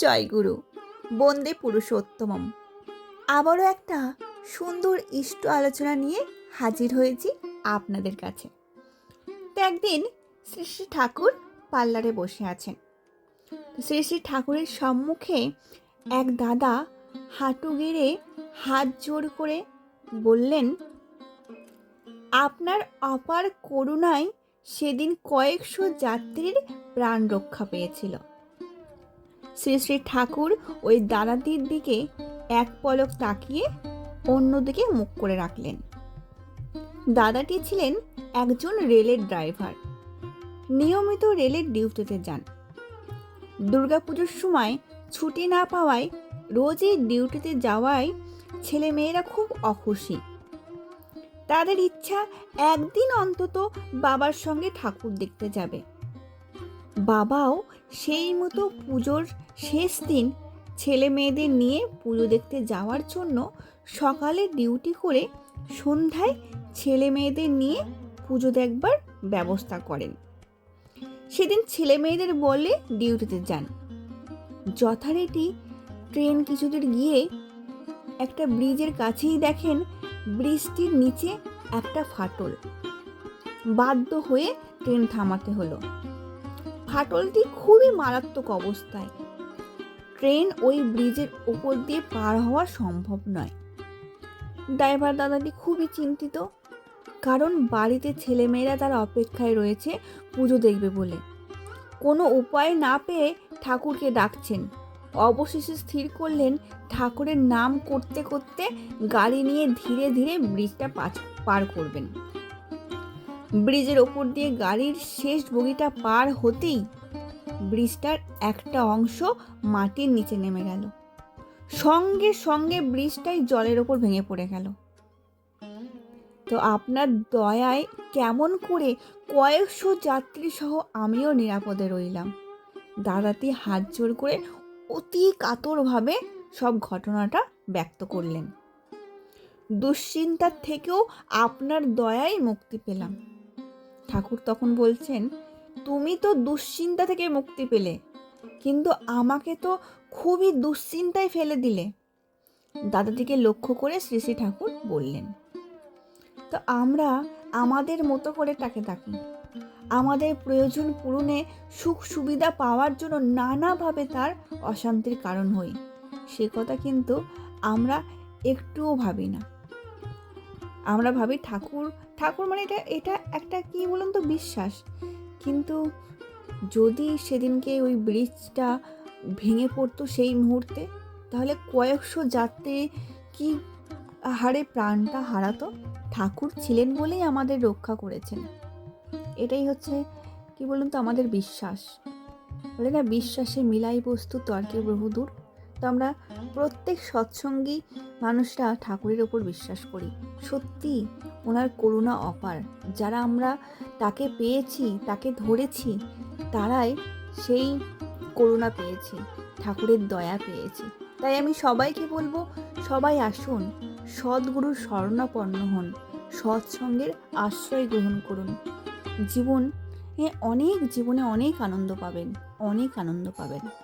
জয়গুরু, বন্দে পুরুষোত্তমম। আবারও একটা সুন্দর ইষ্ট আলোচনা নিয়ে হাজির হয়েছি আপনাদের কাছে। তো একদিন শ্রী শ্রী ঠাকুর পার্লারে বসে আছেন। শ্রী শ্রী ঠাকুরের সম্মুখে এক দাদা হাঁটু গেড়ে হাত জোর করে বললেন, আপনার অপার করুণায় সেদিন কয়েকশো যাত্রীর প্রাণ রক্ষা পেয়েছিল। শ্রী শ্রী ঠাকুর ওই দাদাটির দিকে এক পলক তাকিয়ে অন্যদিকে মুখ করে রাখলেন। দাদাটি ছিলেন একজন রেলের ড্রাইভার। নিয়মিত রেলের ডিউটিতে যান। দুর্গাপুজোর সময় ছুটি না পাওয়ায় রোজই ডিউটিতে যাওয়ায় ছেলে মেয়েরা খুব অখুশি। তাদের ইচ্ছা একদিন অন্তত বাবার সঙ্গে ঠাকুর দেখতে যাবে। বাবাও সেই মতো পুজোর শেষ দিন ছেলে মেয়েদের নিয়ে পুজো দেখতে যাওয়ার জন্য সকালে ডিউটি করে সন্ধ্যায় ছেলে মেয়েদের নিয়ে পুজো দেখবার ব্যবস্থা করেন। সেদিন ছেলে মেয়েদের বলে ডিউটিতে যান। যথারীতি ট্রেন কিছুদূর গিয়ে একটা ব্রিজের কাছেই দেখেন ব্রিজটির নিচে একটা ফাটল। বাধ্য হয়ে ট্রেন থামাতে হলো। ফাটলটি খুবই মারাত্মক অবস্থায়। ট্রেন ওই ব্রিজের ওপর দিয়ে পার হওয়া সম্ভব নয়। ড্রাইভার দাদাটি খুবই চিন্তিত, কারণ বাড়িতে ছেলেমেয়েরা তার অপেক্ষায় রয়েছে, পুজো দেখবে বলে। কোনো উপায় না পেয়ে ঠাকুরকে ডাকছেন। অবশেষে স্থির করলেন ঠাকুরের নাম করতে করতে গাড়ি নিয়ে ধীরে ধীরে ব্রিজটা পার করবেন। ব্রিজের ওপর দিয়ে গাড়ির শেষ বগিটা পার হতেই ব্রিজটার একটা অংশ মাটির নিচে নেমে গেল। সঙ্গে সঙ্গে ব্রিজটাই জলের ওপর ভেঙে পড়ে গেল। তো আপনার দয়ায় কেমন করে কয়েকশো যাত্রী সহ আমিও নিরাপদে রইলাম। দাদাটি হাত জোর করে অতি কাতরভাবে সব ঘটনাটা ব্যক্ত করলেন। দুশ্চিন্তার থেকেও আপনার দয়ায় মুক্তি পেলাম। ঠাকুর তখন বলছেন, তুমি তো দুশ্চিন্তা থেকে মুক্তি পেলে, কিন্তু আমাকে তো খুবই দুশ্চিন্তায় ফেলে দিলে। দাদাটিকে লক্ষ্য করে শ্রী শ্রী ঠাকুর বললেন, তো আমরা আমাদের মতো করে তাকে থাকি আমাদের প্রয়োজন পূরণে সুখ সুবিধা পাওয়ার জন্য নানাভাবে তার অশান্তির কারণ হই। সে কথা কিন্তু আমরা একটুও ভাবি না। আমরা ভাবি ঠাকুর ঠাকুর মানে এটা এটা একটা কি বলুন তো বিশ্বাস। কিন্তু যদি সেদিনকে ওই ব্রিজটা ভেঙে পড়তো সেই মুহূর্তে, তাহলে কয়েকশো যাত্রী কি হারে প্রাণটা হারাতো? ঠাকুর ছিলেন বলেই আমাদের রক্ষা করেছেন। এটাই হচ্ছে কি বলুন তো আমাদের বিশ্বাস। বলে না, বিশ্বাসে মিলাই বস্তু তর্কে বহুদূর। তো আমরা প্রত্যেক সৎসঙ্গী মানুষরা ঠাকুরের ওপর বিশ্বাস করি। সত্যি ওনার করুণা অপার। যারা আমরা তাকে পেয়েছি, তাকে ধরেছি, তারাই সেই করুণা পেয়েছি, ঠাকুরের দয়া পেয়েছি। তাই আমি সবাইকে বলব, সবাই আসুন, সদ্গুরুর শরণাপন্ন হন, সৎসঙ্গের আশ্রয় গ্রহণ করুন। জীবন অনেক জীবনে অনেক আনন্দ পাবেন, অনেক আনন্দ পাবেন।